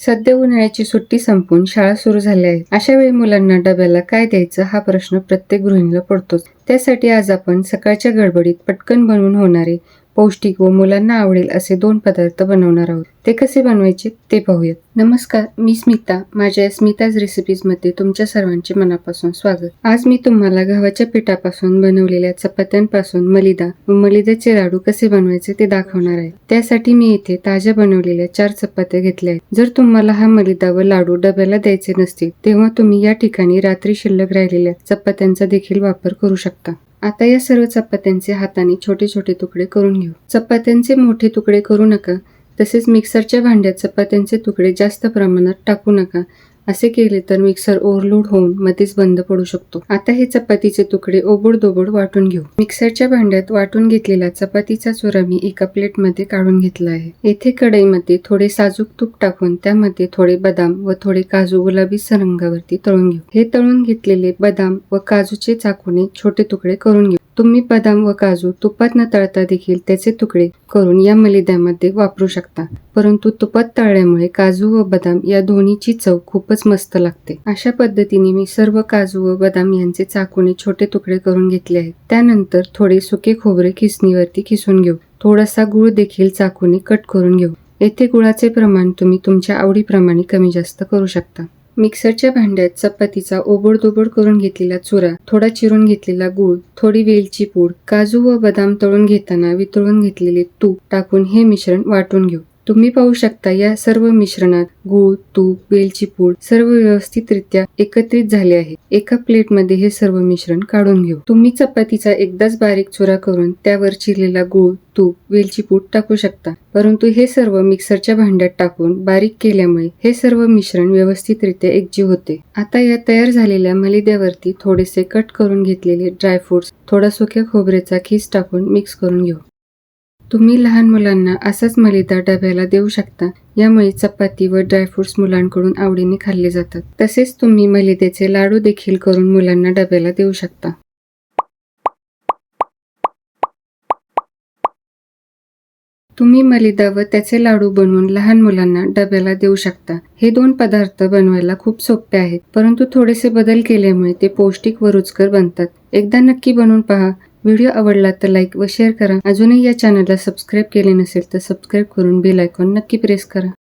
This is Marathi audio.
सध्या उन्हाळ्याची सुट्टी संपून शाळा सुरू झाल्या आहेत अशा वेळी मुलांना डब्याला काय द्यायचं हा प्रश्न प्रत्येक गृहिणीला पडतोच. त्यासाठी आज आपण सकाळच्या गडबडीत पटकन बनवून होणारे पौष्टिक व मुलांना आवडेल असे दोन पदार्थ बनवणार आहोत. ते कसे बनवायचे ते पाहूयात. नमस्कार मी स्मिता. माझ्या स्मिताज रेसिपीजमध्ये तुमच्या सर्वांचे मनापासून स्वागत. आज मी तुम्हाला गव्हाच्या पिठापासून बनवलेल्या चपात्यांपासून मलिदा व मलिदाचे लाडू कसे बनवायचे ते दाखवणार आहे. त्यासाठी मी इथे ताज्या बनवलेल्या चार चपात्या घेतल्या आहेत. जर तुम्हाला हा मलिदा व लाडू डब्याला द्यायचे नसतील तेव्हा तुम्ही या ठिकाणी रात्री शिल्लक राहिलेल्या चपात्यांचा देखील वापर करू शकता. आता या सर्व चपात्यांचे हाताने छोटे छोटे तुकडे करून घेऊ. चपात्यांचे मोठे तुकडे करू नका. तसेच मिक्सरच्या भांड्यात चपात्यांचे तुकडे जास्त प्रमाणात टाकू नका. असे केले तर मिक्सर ओव्हरलोड होऊन मध्येच बंद पडू शकतो. आता हे चपातीचे तुकडे ओबडदोबड वाटून घेऊ. मिक्सरच्या भांड्यात वाटून घेतलेला चपातीचा चुरा मी एका प्लेटमध्ये काढून घेतला आहे. येथे कढईमध्ये थोडे साजूक तूप टाकून त्यामध्ये थोडे बदाम व थोडे काजू गुलाबी सरंगावरती तळून घेऊ. हे तळून घेतलेले बदाम व काजूचे चाकूने छोटे तुकडे करून घेऊ. तुम्ही बदाम व काजू तुपात न तळता देखील त्याचे तुकडे करून या मलिद्यामध्ये वापरू शकता. परंतु तुपात तळल्यामुळे काजू व बदाम या दोन्हीची चव खूपच मस्त लागते. अशा पद्धतीने मी सर्व काजू व बदाम यांचे चाकूने छोटे तुकडे करून घेतले आहेत. त्यानंतर थोडे सुके खोबरे खिसणीवरती खिसून घेऊ. थोडासा गुळ देखील चाकूने कट करून घेऊ. येथे गुळाचे प्रमाण तुम्ही तुमच्या आवडीप्रमाणे कमी जास्त करू शकता. मिक्सरच्या भांड्यात चपातीचा ओबडदोबड करून घेतलेला चुरा थोडा चिरून घेतलेला गूळ थोडी वेलची पूड काजू व बदाम तळून घेताना वितळून घेतलेले तूप टाकून हे मिश्रण वाटून घेऊ. तुम्ही पाहू शकता या सर्व मिश्रणात गूळ तूप वेलची पूड सर्व व्यवस्थितरित्या एकत्रित झाले आहे. एका प्लेटमध्ये हे सर्व मिश्रण काढून घेऊ. तुम्ही चपातीचा एकदाच बारीक चुरा करून त्यावर चिरलेला गूळ तूप वेलची पूड टाकू शकता. परंतु हे सर्व मिक्सरच्या भांड्यात टाकून बारीक केल्यामुळे हे सर्व मिश्रण व्यवस्थितरित्या एकजीव होते. आता या तयार झालेल्या मलिद्यावरती थोडेसे कट करून घेतलेले ड्रायफ्रुट्स थोडा सुक्या खोबऱ्याचा खीस टाकून मिक्स करून घेऊ. तुम्ही लहान मुलांना असाच मलिदा डब्याला देऊ शकता. यामुळे चपाती व ड्रायफ्रुट्स मुलांकडून आवडीने खाल्ले जातात. तसेच तुम्ही मलिद्याचे लाडू देखील करून मुलांना डब्याला देऊ शकता. तुम्ही मलिदा व त्याचे लाडू बनवून लहान मुलांना डब्याला देऊ शकता. हे दोन पदार्थ बनवायला खूप सोपे आहेत परंतु थोडेसे बदल केल्यामुळे ते पौष्टिक व रुचकर बनतात. एकदा नक्की बनवून पहा. व्हिडिओ आवडला तर लाईक व शेअर करा. अजूनही या चॅनलला सबस्क्राईब केले नसेल तर सबस्क्राईब करून बेल आयकॉन नक्की प्रेस करा.